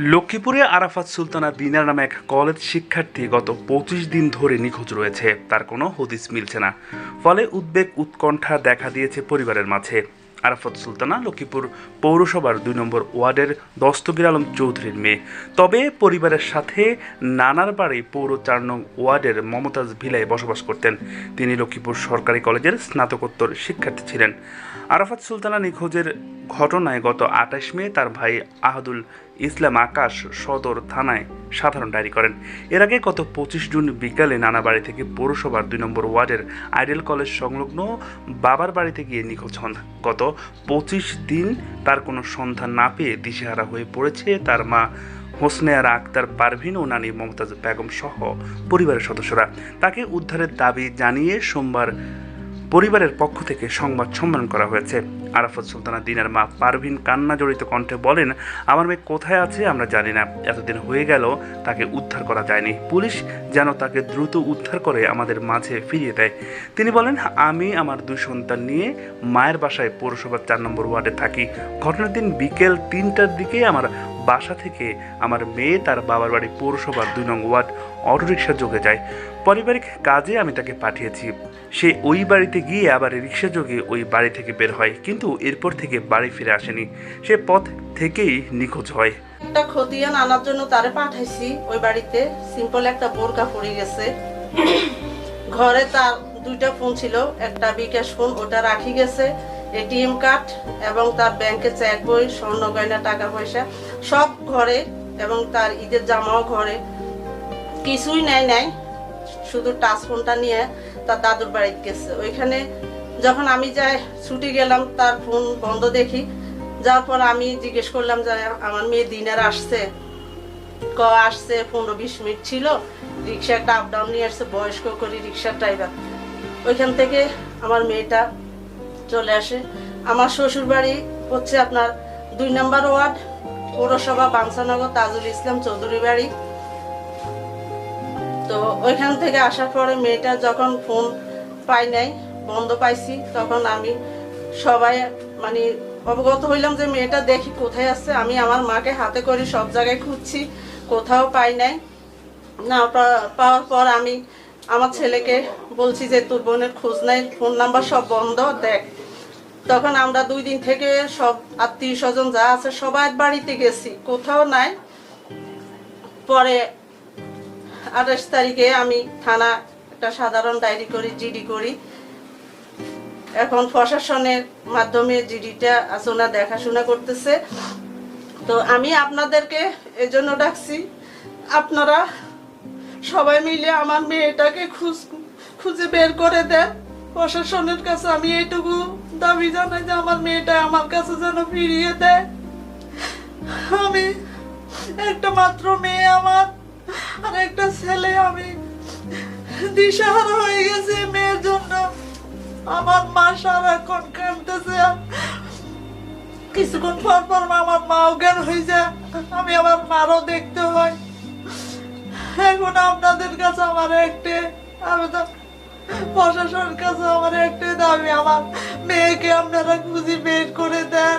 লক্ষ্মীপুরে আরাফাত সুলতানা দিনার নামে এক কলেজ শিক্ষার্থী গত পঁচিশ দিন ধরে নিখোঁজ রয়েছে। তার কোনো হদিস মিলছে না। ফলে উদ্বেগ, উৎকণ্ঠা দেখা দিয়েছে পরিবারের মাঝে। আরাফাত সুলতানা লক্ষ্মীপুর পৌরসভার দুই নম্বর ওয়ার্ডের দস্তগীর আলম চৌধুরীর মেয়ে। তবে পরিবারের সাথে নানার বাড়ি পৌর চার নং ওয়ার্ডের মমতাজ ভিলায় বসবাস করতেন। তিনি লক্ষ্মীপুর সরকারি কলেজের স্নাতকোত্তর শিক্ষার্থী ছিলেন। আরাফাত সুলতানা নিখোঁজের ঘটনায় গত আঠাশ মে তার ভাই আহাদুল ইসলাম আকাশ সদর থানায় সাধারণ ডায়েরি করেন। এর আগে গত পঁচিশ জুন বিকালে নানা বাড়ি থেকে পৌরসভার দুই নম্বর ওয়ার্ডের আইডিয়াল কলেজ সংলগ্ন বাবার বাড়িতে গিয়ে নিখোঁজ হন। গত পঁচিশ দিন তার কোনো সন্ধান না পেয়ে দিশেহারা হয়ে পড়েছে তার মা হোসনেয়ারা আক্তার পারভিন ও নানি মমতাজ বেগম সহ পরিবারের সদস্যরা। তাকে উদ্ধারের দাবি জানিয়ে সোমবার পরিবারের পক্ষ থেকে সংবাদ সম্মেলন করা হয়েছে। আরাফাত সুলতানা দিনার মা পারভিন কান্না জড়িত কণ্ঠে বলেন, আমার মেয়ে কোথায় আছে আমরা জানি না। এতদিন হয়ে গেল, তাকে উদ্ধার করা যায়নি। পুলিশ যেন তাকে দ্রুত উদ্ধার করে আমাদের মাঝে ফিরিয়ে দেয়। তিনি বলেন, আমি আমার দুই সন্তান নিয়ে মায়ের বাসায় পৌরসভার চার নম্বর ওয়ার্ডে থাকি। ঘটনার দিন বিকেল তিনটার দিকে আমার বাসা থেকে আমার মেয়ে তার বাবার বাড়ি পৌরসভার দুই নং ওয়ার্ড অটোরিকশা যোগে যায়। পারিবারিক কাজে আমি তাকে পাঠিয়েছি। সে ওই বাড়িতে গিয়ে আবার রিক্সা যোগে ওই বাড়ি থেকে বের হয়। কিন্তু এরপর থেকে বাড়ি ফিরে আসেনি। সে পথ থেকেই নিখোঁজ হয়। একটা খতিয়ান আনার জন্য তারে পাঠাইছি, ওই বাড়িতে সিম্পল একটা বোরকা পড়ে গেছে। ঘরে তার দুইটা ফোন ছিল, একটা বিকাশ ফোন ওটা রাখি গেছে এটিএম কার্ড এবং তার ব্যাংকে চেক বই, স্বর্ণ গয়না, টাকা পয়সা, সব ঘরে এবং তার ঈদের জামাও ঘরে। কিছুই নেয় নাই, শুধু টাচ ফোনটা নিয়ে তার দাদুর বাড়িতে গেছে। ওইখানে যখন আমি যাই ছুটি গেলাম, তার ফোন বন্ধ দেখি। যাওয়ার পর আমি জিজ্ঞেস করলাম যে, আমার মেয়ে দিনের আসছে। ক, আসছে, পনেরো বিশ মিনিট ছিল। রিক্সা একটা আপ ডাউন নিয়ে আসছে, বয়স্ক করি রিক্সার ড্রাইভার ওইখান থেকে আমার মেয়েটা চলে আসে। আমার শ্বশুর বাড়ি হচ্ছে আপনার দুই নম্বর ওয়ার্ড, পৌরসভা বাংসানগর তাজুল ইসলাম চৌধুরী বাড়ি। তো ওইখান থেকে আসার পরে মেয়েটা যখন ফোন পাই নাই বন্ধ পাইছি, তখন আমি সবাই মানে অবগত হইলাম যে মেয়েটা দেখি কোথায় আছে। আমি আমার মাকে হাতে করে সব জায়গায় খুঁজছি, কোথাও পাই নাই। না পাওয়ার পর আমি আমার ছেলেকে বলছি যে, তোর বোনের খোঁজ নাই, ফোন নাম্বার সব বন্ধ, দেখ। তখন আমরা দুই দিন থেকে সব আত্মীয় স্বজন যা আছে সবার বাড়িতে গেছি, কোথাও নাই। পরে আঠাশ তারিখে আমি থানা একটা সাধারণ ডায়েরি করি, জিডি করি। এখন প্রশাসনের মাধ্যমে জিডিটা আসোনা দেখাশোনা করতেছে। তো আমি আপনাদেরকে এজন্য ডাকছি, আপনারা সবাই মিলে আমার মেয়েটাকে খুঁজ, খুঁজে বের করে দেন। প্রশাসনের কাছে আমি এইটুকু দাবি জানাই যে আমার মেয়েটা আমার কাছে যেন ফিরিয়ে দেয়। আমি একটা মাত্র মেয়ে আমার, আর একটা ছেলে আমি। দিশাহারা হয়ে গেছে মেয়ের জন্য। আমার মা সারাক্ষণ কাঁদতেছে। কিছুক্ষণ পর পর আমার মাও জ্ঞান হয়ে যায় আমি আমার মারও দেখতে হয় এখন আপনাদের কাছে আমার একটি আবেদন প্রশাসনের কাছে আমার একটাই দাবি, আমার মেয়েকে আপনারা খুঁজে বের করে দেন।